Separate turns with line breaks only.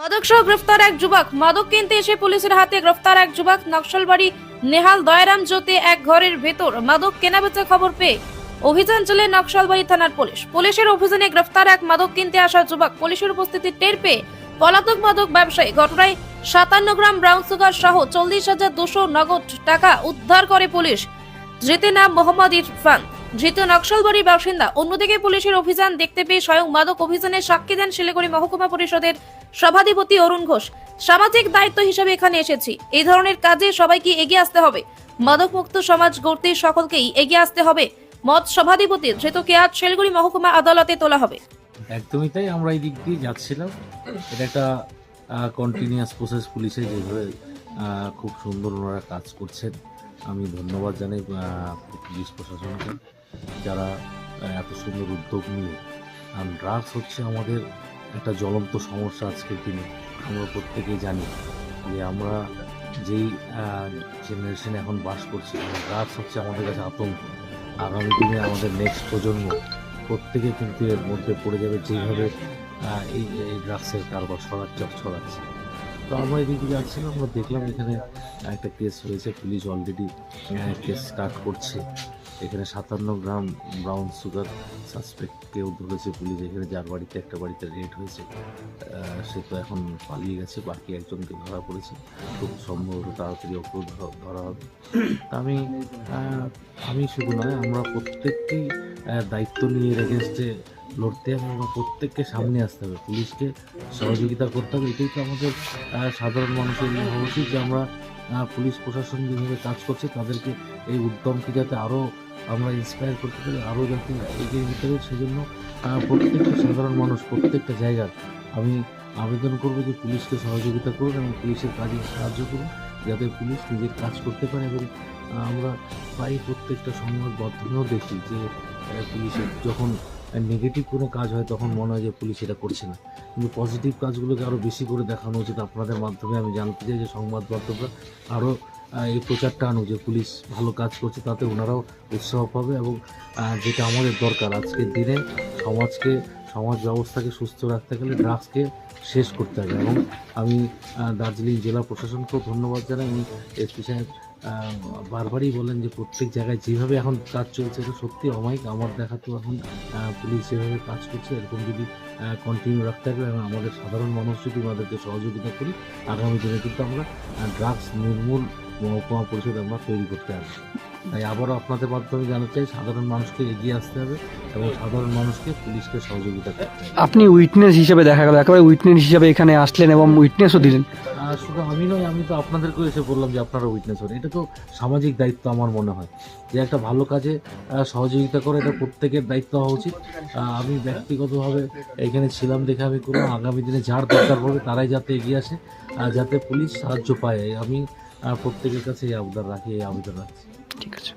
মাদক সহ গ্রেফতার এক যুবক। মাদক কিনতে এসে পুলিশের হাতে গ্রেফতার এক যুবক। নকশালবাড়ি নেহাল দয়ারাম জ্যোতি এক ঘরের ভেতর মাদক কেনাবেচা খবর পেয়ে অভিযান চলে নকশালবাড়ি থানার পুলিশ। পুলিশের অভিযানে গ্রেফতার এক মাদক কিনতে আসা যুবক পুলিশের উপস্থিতি টের পেয়ে পলাতক মাদক ব্যবসায়ী ঘটনায় সাতান্ন গ্রাম ব্রাউন সুগার সহ চল্লিশ হাজার দুশো নগদ টাকা উদ্ধার করে পুলিশ। ধৃতের নাম মোহাম্মদ ইরফান। ধৃত নকশালবাড়ির বাসিন্দা। অন্যদিকে পুলিশের অভিযান দেখতে পেয়ে স্বয়ং মাদক অভিযানে সাক্ষী দেন শিলিগুড়ি মহকুমা পরিষদের সভাধিপতি অরুণ ঘোষ। সামাজিক দায়িত্ব হিসেবে এখানে এসেছি। এই ধরনের কাজে সবাইকে এগিয়ে আসতে হবে। মাদক মুক্ত সমাজ গড়তে সকলকেই এগিয়ে আসতে হবে। মত সভাধিপতি ধৃতকে আজ শিলিগুড়ি মহকুমা আদালতে তোলা হবে।
একদমই তাই, আমরা এই দিক দিয়ে যাচ্ছিলাম। এটা একটা কন্টিনিউয়াস প্রসেস পুলিশে যেভাবে খুব সুন্দর ওনারা কাজ করছেন। আমি ধন্যবাদ জানাই পুলিশ প্রশাসনকে। যারা এত সুন্দর উদ্যোগ নিয়ে। কারণ ড্রাগস হচ্ছে আমাদের একটা জ্বলন্ত সমস্যা আজকের দিনে। আমরা প্রত্যেকেই জানি যে আমরা যেই জেনারেশনে এখন বাস করছি ড্রাগস হচ্ছে আমাদের কাছে আতঙ্ক। আগামী দিনে আমাদের নেক্সট প্রজন্ম প্রত্যেকে কিন্তু এর মধ্যে পড়ে যাবে যেভাবে এই এই ড্রাগসের কারবার ছড়াচ্ছে ছড়াচ্ছে। তো আমরা এদিকে যাচ্ছিলাম, আমরা দেখলাম এখানে একটা কেস হয়েছে, পুলিশ অলরেডি কেস স্টার্ট করছে। এখানে সাতান্ন গ্রাম ব্রাউন সুগার সাসপেক্টকেও ধরেছে পুলিশ, এখানে যার বাড়িতে একটা বাড়িতে রেড হয়েছে সে তো এখন পালিয়ে গেছে, বাকি একজনকে ধরা পড়েছে। খুব সম্ভবত তাড়াতাড়ি ওকেও ধরা হবে। আমি আমি শুধু নয়, আমরা প্রত্যেকটি দায়িত্ব নিয়ে এগেনস্টে লড়তে হবে এবং প্রত্যেককে সামনে আসতে হবে। পুলিশকে সহযোগিতা করতে হবে। এটাই তো আমাদের সাধারণ মানুষের হওয়া উচিত যে আমরা পুলিশ প্রশাসন যেভাবে কাজ করছে, তাদেরকে এই উদ্যমকে যাতে আরও আমরা ইন্সপায়ার করতে পারি আরও যাতে এগিয়ে নিতে পারি, সেজন্য প্রত্যেকটা সাধারণ মানুষ, প্রত্যেকটা জায়গার আমি আবেদন করব যে পুলিশকে সহযোগিতা করুন এবং পুলিশের কাজে সাহায্য করুন, যাতে পুলিশ নিজের কাজ করতে পারে এবং আমরা প্রায় প্রত্যেকটা সংবাদ মাধ্যমেও দেখি যে পুলিশের যখন নেগেটিভ কোনো কাজ হয় তখন মনে হয় যে পুলিশ এটা করছে না। কিন্তু পজিটিভ কাজগুলোকে আরও বেশি করে দেখানো উচিত আপনাদের মাধ্যমে। আমি জানতে চাই যে সংবাদ মাধ্যমরা আরও এই প্রচারটা আনুক যে পুলিশ ভালো কাজ করছে তাতে ওনারাও উৎসাহ পাবে এবং যেটা আমাদের দরকার আজকের দিনে সমাজকে সমাজ ব্যবস্থাকে সুস্থ রাখতে গেলে ড্রাগসকে শেষ করতে হবে। এবং আমি দার্জিলিং জেলা প্রশাসনকেও ধন্যবাদ জানাই। আমি এসপি সাহেব বারবারই বলেন যে প্রত্যেক জায়গায় যেভাবে এখন কাজ চলছে, এটা সত্যি অমায়িক। আমার দেখা তো এখন পুলিশ যেভাবে কাজ করছে, এরকম যদি কন্টিনিউ রাখতে হবে এবং আমাদের সাধারণ মানুষ যদি আমাদেরকে সহযোগিতা করি, আগামী দিনে কিন্তু আমরা ড্রাগস নির্মূল মহকুমা পরিষদ আমরা তৈরি করতে হবে তাই আবারও আপনাদের মাধ্যমে জানাতে চাই সাধারণ মানুষকে এগিয়ে আসতে হবে এবং সাধারণ মানুষকে পুলিশকে সহযোগিতা করতে হবে।
আপনি উইটনেস হিসেবে দেখা গেল একেবারে উইটনেস হিসেবে এখানে আসলেন এবং উইটনেসও দিলেন।
আর শুধু আমি নয় আমি তো আপনাদেরকেও এসে বললাম যে আপনারা উইটনেস হন। এটা তো সামাজিক দায়িত্ব আমার মনে হয় যে একটা ভালো কাজে সহযোগিতা করে এটা প্রত্যেকের দায়িত্ব হওয়া উচিত। আমি ব্যক্তিগতভাবে এখানে ছিলাম দেখে আমি কোনো আগামী দিনে যার দরকার পড়বে তারাই যাতে এগিয়ে আসে যাতে পুলিশ সাহায্য পায় আমি প্রত্যেকের কাছে এই আবদার রাখি এই আবেদন রাখছি।
ঠিক আছে